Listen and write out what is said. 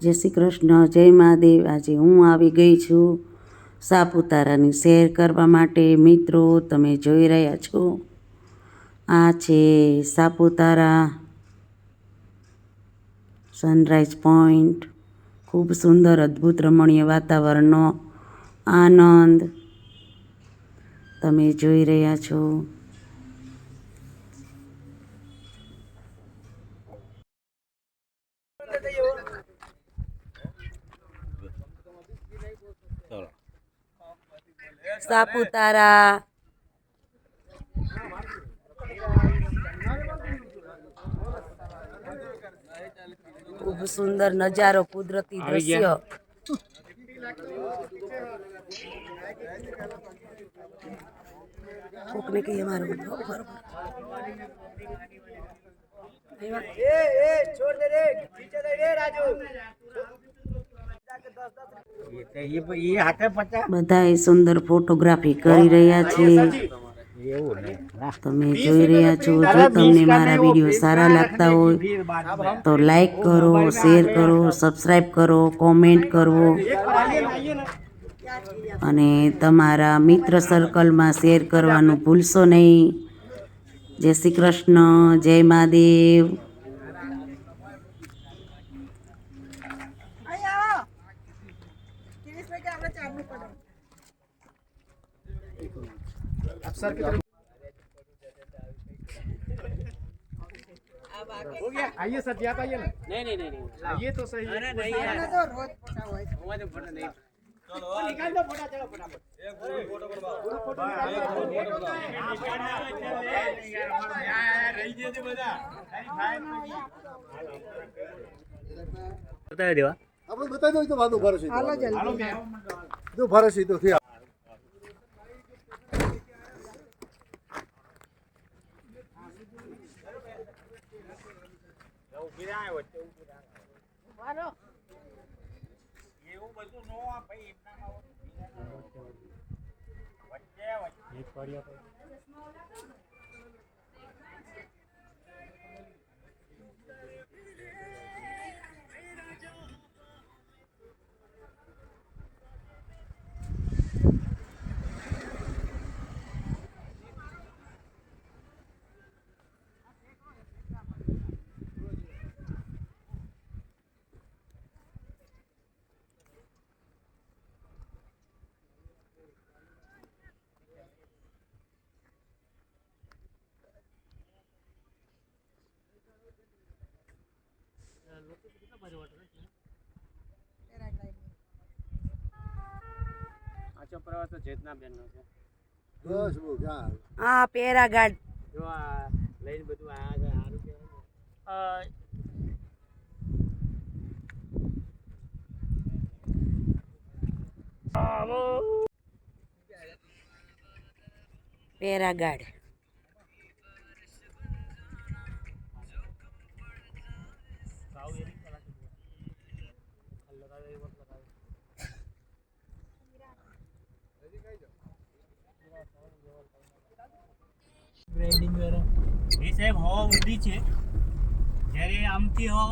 જય શ્રી કૃષ્ણ, જય મહાદેવ, આજે હું આવી ગઈ છું સાપુતારાની શેર કરવા માટે. મિત્રો, તમે જોઈ રહ્યા છો, આ છે સાપુતારા સનરાઈઝ પોઈન્ટ ખૂબ સુંદર, અદ્ભુત, રમણીય વાતાવરણનો આનંદ તમે જોઈ રહ્યા છો. સાપુતારા ખૂબ સુંદર નજારો કુદરતી દ્રશ્ય કોકને કહીએ મારું બરોબર એ એ હાથે પચાસ બધા સુંદર ફોટોગ્રાફી કરી રહ્યા છે તમે જોઈ રહ્યા છો, જો તમને મારા વીડિયો સારા લાગતા હોય, તો લાઈક કરો શેર કરો સબસ્ક્રાઈબ કરો કોમેન્ટ કરો. અને તમારા મિત્ર સર્કલમાં શેર કરવાનું ભૂલશો નહીં. જય શ્રી કૃષ્ણ, જય મહાદેવ. आइए सर जी आप आइए ना नहीं नहीं नहीं आइए तो सही अरे नहीं निकाल दो फोटा चलो फटाफट બતાવી દેવા આપણે બતાવી દો તો વાંધો ભરશે જો ભરશે તો થયા જાય વચ્ચે ઊભું રાખો. એવું બધું નો ભાઈ એમના વચ્ચે વચ્ચે. આચો પ્રવાસ તો ચેતના બેન નો છે. બસ બહુ આ પેરાગાડ. જો આ લઈને બધું આ સારું કહેવાય પેરાગાડ. સાહેબ હવા ઊંડી છે. જ્યારે આમથી હવા